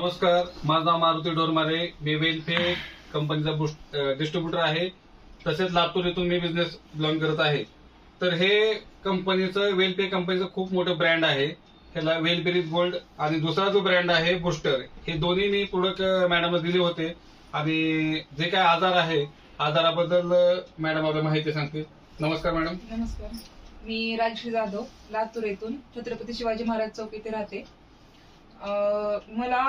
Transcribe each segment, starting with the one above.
नमस्कार माझं नाव मारुती डोरमारे मी वेलफेअर कंपनीचा डिस्ट्रीब्युटर आहे. तसेच लातूर येथून मी बिझनेस बिलॉंग करत आहे. तर हे कंपनीचं वेलपे कंपनीचं खूप मोठं ब्रँड आहे. ह्याला वेलबेरीज गोल्ड आणि दुसरा जो ब्रँड आहे बुस्टर हे दोन्ही मी प्रोडक्ट मॅडमला दिले होते. आणि जे काय आजार आहे आजाराबद्दल मॅडम आपल्याला माहिती सांगतील. नमस्कार मॅडम नमस्कार. मी राजश्री जाधव लातूर येथून छत्रपती शिवाजी महाराज चौक येथे राहते. मला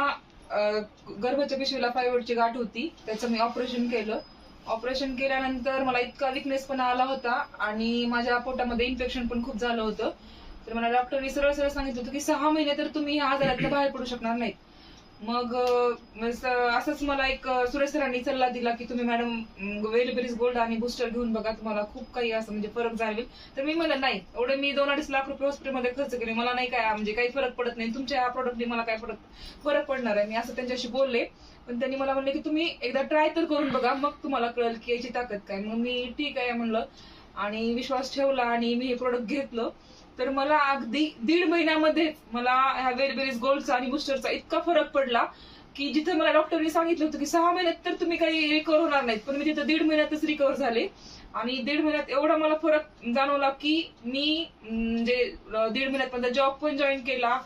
अं, गर्भाच्या पिशवीला फायबरची गाठ होती त्याचं मी ऑपरेशन केलं. ऑपरेशन केल्यानंतर मला इतका विकनेस पण आला होता आणि माझ्या पोटामध्ये इन्फेक्शन पण खूप झालं होतं. तर मला डॉक्टरनी सरळ सरळ सांगितलं होतं की सहा महिने तर तुम्ही ह्या आजारातून बाहेर पडू शकणार नाहीत. मग असंच मला एक सुरेश सरांनी सल्ला दिला की तुम्ही मॅडम वेलबेरीज गोल्ड आणि बुस्टर घेऊन बघा तुम्हाला खूप काही असं म्हणजे फरक जाणवेल. तर मी म्हणलं नाही एवढे मी दोन अडीच लाख रुपये हॉस्पिटलमध्ये खर्च केले मला नाही काय म्हणजे काही फरक पडत नाही. तुमच्या या प्रॉडक्टने मला काय फरक फरक पडणार आहे? मी असं त्यांच्याशी बोलले. पण त्यांनी मला म्हणले की तुम्ही एकदा ट्राय तर करून बघा मग तुम्हाला कळेल की याची ताकद काय. मग मी ठीक आहे म्हणलं. आणि विश्वास ठेवला आणि मी हे प्रोडक्ट घेतलं तर मला अगदी दीड महिन्यामध्येच मला ह्या वेरबेरीज गोल्डचा आणि बुस्टरचा इतका फरक पडला की जिथे मला डॉक्टरनी सांगितलं होतं की सहा महिन्यात तर तुम्ही काही रिकवर होणार नाहीत पण मी तिथं दीड महिन्यातच रिकवर झाले. आणि दीड महिन्यात एवढा मला फरक जाणवला की मी म्हणजे दीड महिन्यात माझा जॉब पण जॉईन केला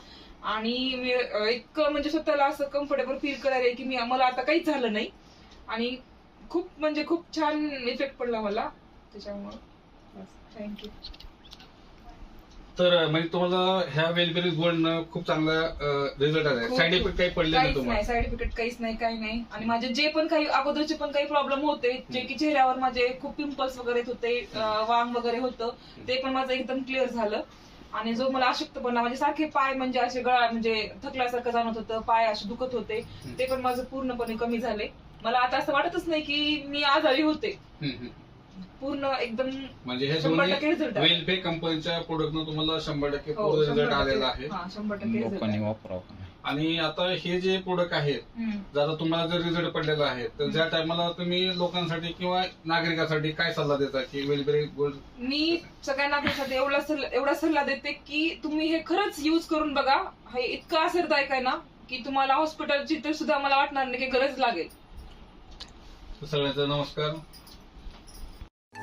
आणि मी इतकं म्हणजे स्वतःला असं कम्फर्टेबल फील करायला की मी मला आता काहीच झालं नाही. आणि खूप म्हणजे खूप छान इफेक्ट पडला मला त्याच्यामुळे. थँक्यू तर म्हणजे तुम्हाला ह्या वेलबेरीज गोल्ड खूप चांगला रिझल्ट आला खूप- साईड इफेक्ट काही पडले नाही काहीच तुम्हाला? नाही. साईड इफेक्ट काहीच नाही काही नाही. आणि माझे जे पण काही अगोदरचे पण काही प्रॉब्लेम होते जे की चेहऱ्यावर माझे खूप पिंपल्स वगैरे येत होते अं, वांग वगैरे होतं ते पण माझं एकदम क्लिअर झालं. आणि जो मला अशक्तपणा म्हणजे सारखे पाय म्हणजे असे गळा म्हणजे थकल्यासारखं जाणवत होतं पाय असे दुखत होते ते पण माझं पूर्णपणे कमी झाले. मला आता असं वाटतच नाही की मी आजारी होते. हम्म, हम्म. पूर्ण एकदम म्हणजे हे शंभर दोन्ही टक्के रिझल्ट आहे वेलपे कंपनीच्या प्रोडक्टनं तुम्हाला शंभर टक्के हो, पूर्ण शंभर रिझल्ट आलेला आहे. हा, शंभर टक्के result लोकांनी आहे. वापरावं आणि आता हे जे प्रोडक्ट आहेत हम्म. जर आता तुम्हाला जर रिझल्ट पडलेला आहे तर ज्या टायमाला तुम्ही लोकांसाठी किंवा नागरिकांसाठी काय सल्ला देता की वेलबेरी गोल्ड मी सगळ्या नागरिकांसाठी एवढा सल्ला एवढा सल्ला देते की तुम्ही हे खरंच युज करून बघा. हे इतकं असरदायक आहे ना की तुम्हाला हॉस्पिटलची तर सुद्धा मला वाटणार नाही की गरज लागेल. सगळ्यांचा नमस्कार.